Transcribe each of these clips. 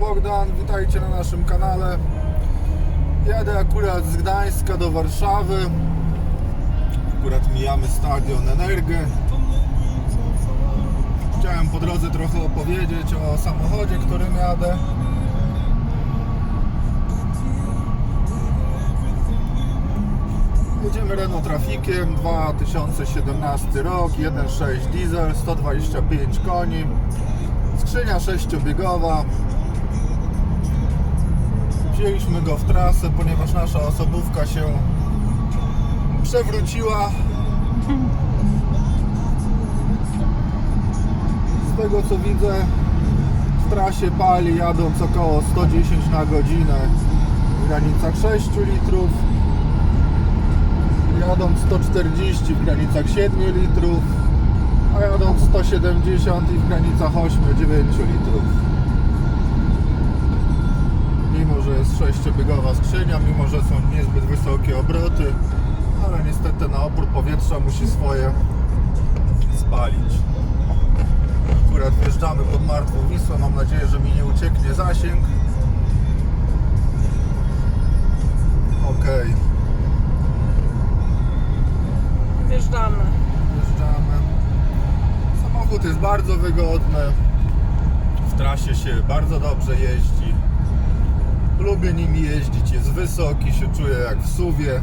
Bogdan, witajcie na naszym kanale. Jadę akurat z Gdańska do Warszawy. Akurat mijamy stadion Energę. Chciałem po drodze trochę opowiedzieć o samochodzie, którym jadę. Jedziemy Renault Trafikiem 2017 rok, 1.6 diesel, 125 koni, skrzynia sześciobiegowa. Wzięliśmy go w trasę, ponieważ nasza osobówka się przewróciła. Z tego co widzę, w trasie pali jadąc około 110 na godzinę w granicach 6 litrów jadąc 140 w granicach 7 litrów, a jadąc 170 i w granicach 8-9 litrów. Sześciobiegowa skrzynia, mimo, że są niezbyt wysokie obroty, ale niestety na opór powietrza musi swoje spalić. Akurat wjeżdżamy pod martwą Wisłę, mam nadzieję, że mi nie ucieknie zasięg. Okej. Wjeżdżamy. Wjeżdżamy. Samochód jest bardzo wygodny. W trasie się bardzo dobrze jeździ. Lubię nim jeździć. Jest wysoki, się czuję jak w suwie.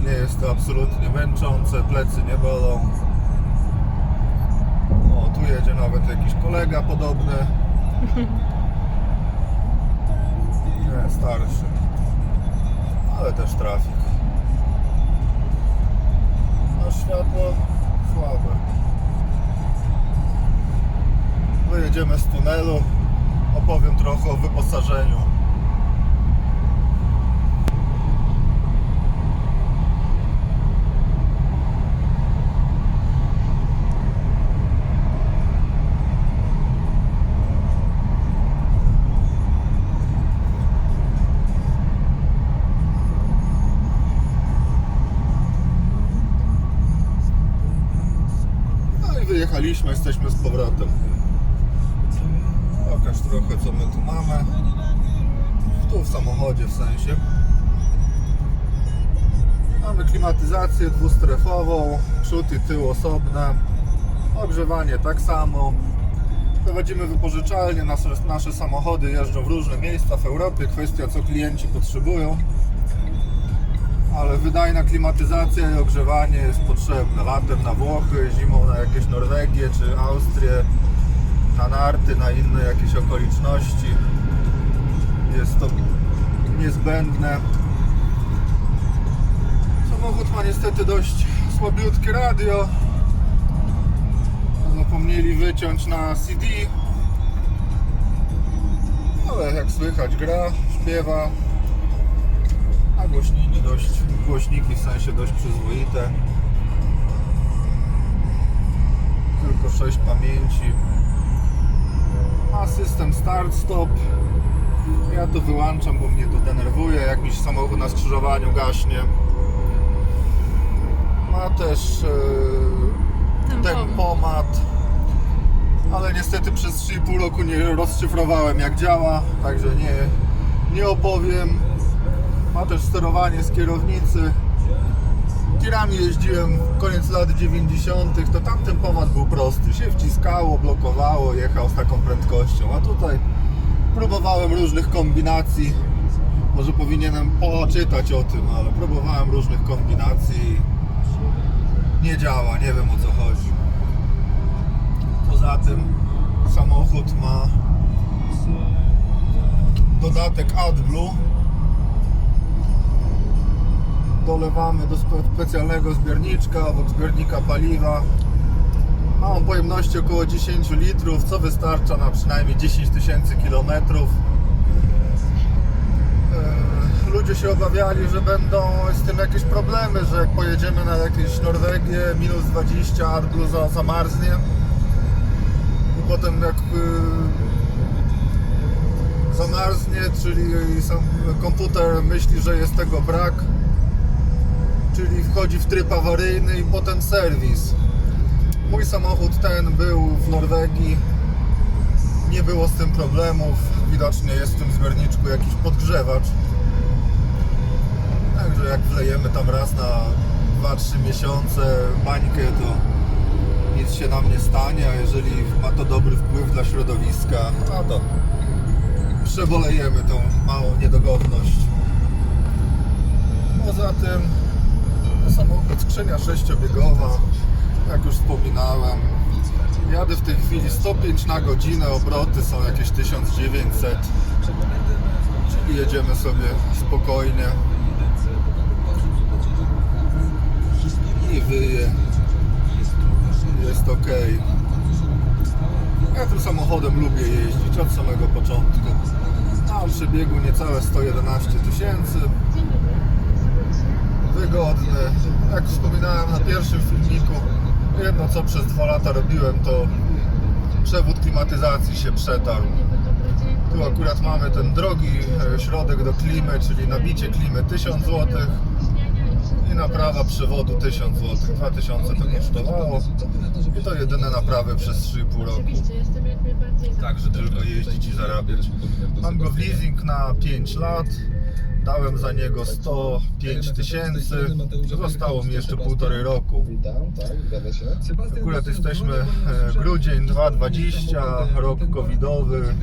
Nie jest to absolutnie męczące, plecy nie bolą. O, tu jedzie nawet jakiś kolega podobny. Nie, starszy. Ale też trafik. A światło słabe. Wyjedziemy z tunelu. Opowiem trochę o wyposażeniu. No i wyjechaliśmy, jesteśmy z powrotem. Pokaż trochę co my tu mamy. Tu w samochodzie w sensie. Mamy klimatyzację dwustrefową, przód i tył osobne. Ogrzewanie tak samo. Prowadzimy wypożyczalnie, nasze, nasze samochody jeżdżą w różne miejsca w Europie. Kwestia co klienci potrzebują ale wydajna klimatyzacja i ogrzewanie jest potrzebne. Latem na Włochy, zimą na jakieś Norwegię czy Austrię, na narty, na inne jakieś okoliczności. Jest to niezbędne. Samochód ma niestety dość słabiutkie radio. Zapomnieli wyciąć na CD. Ale jak słychać gra, śpiewa, a głośniki dość, głośniki w sensie dość przyzwoite. Tylko 6 pamięci. System start-stop. Ja to wyłączam, bo mnie to denerwuje, jak mi się samochód na skrzyżowaniu gaśnie. Ma też Tempomat. tempomat. Ale niestety przez 3,5 roku nie rozszyfrowałem jak działa, także nie, nie opowiem. Ma też sterowanie z kierownicy. Tirami jeździłem koniec lat 90. To tamten pomad był prosty. Się wciskało, blokowało, jechał z taką prędkością. A tutaj próbowałem różnych kombinacji. Może powinienem poczytać o tym, ale próbowałem różnych kombinacji. Nie działa, nie wiem o co chodzi. Poza tym samochód ma dodatek AdBlue dolewamy do spe- specjalnego zbiorniczka, obok zbiornika paliwa. Ma on pojemności około 10 litrów, co wystarcza na przynajmniej 10 tysięcy kilometrów. E, Ludzie się obawiali, że będą z tym jakieś problemy, że jak pojedziemy na jakieś Norwegię, minus 20, AdBlue za- zamarznie. I potem jak y, zamarznie, czyli sam komputer myśli, że jest tego brak, wchodzi w tryb awaryjny i potem serwis. Mój samochód ten był w Norwegii. Nie było z tym problemów. Widocznie jest w tym zbiorniczku jakiś podgrzewacz. Także jak wlejemy tam raz na 2-3 miesiące bańkę, to nic się nam nie stanie, a jeżeli ma to dobry wpływ dla środowiska, no to przebolejemy tą małą niedogodność. Poza tym samochód skrzynia sześciobiegowa, jak już wspominałem. Jadę w tej chwili 105 na godzinę, obroty są jakieś 1900, czyli jedziemy sobie spokojnie. I wyje. Jest ok. Ja tym samochodem lubię jeździć od samego początku. Mam przebiegu niecałe 111 tysięcy. Wygodny. Jak wspominałem na pierwszym filmiku, jedno co przez dwa lata robiłem to przewód klimatyzacji się przetarł. Tu akurat mamy ten drogi e, środek do klimy, czyli nabicie klimy 1000 zł i naprawa przewodu 1000 zł. 2000 to kosztowało i to jedyne naprawy przez 3,5 roku. Także tylko jeździć i zarabiać. Mam go w leasing na 5 lat. Dałem za niego 105 tysięcy. Zostało mi jeszcze półtorej roku. Akurat jesteśmy e, grudzień 2020, rok covidowy.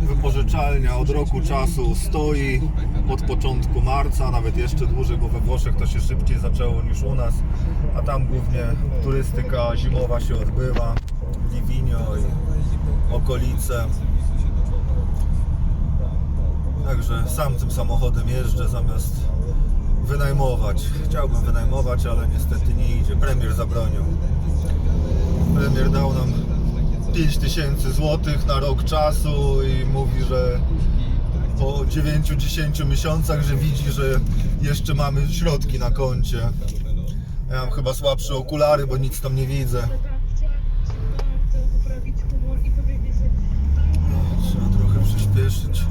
Wypożyczalnia od roku czasu stoi od początku marca, nawet jeszcze dłużej, bo we Włoszech to się szybciej zaczęło niż u nas, a tam głównie turystyka zimowa się odbywa, Livigno i okolice. Także sam tym samochodem jeżdżę zamiast wynajmować. Chciałbym wynajmować, ale niestety nie idzie. Premier zabronił. Premier dał nam 5000 złotych na rok czasu i mówi, że po 9-10 miesiącach, że widzi, że jeszcze mamy środki na koncie. Ja mam chyba słabsze okulary, bo nic tam nie widzę. No, trzeba trochę przyspieszyć.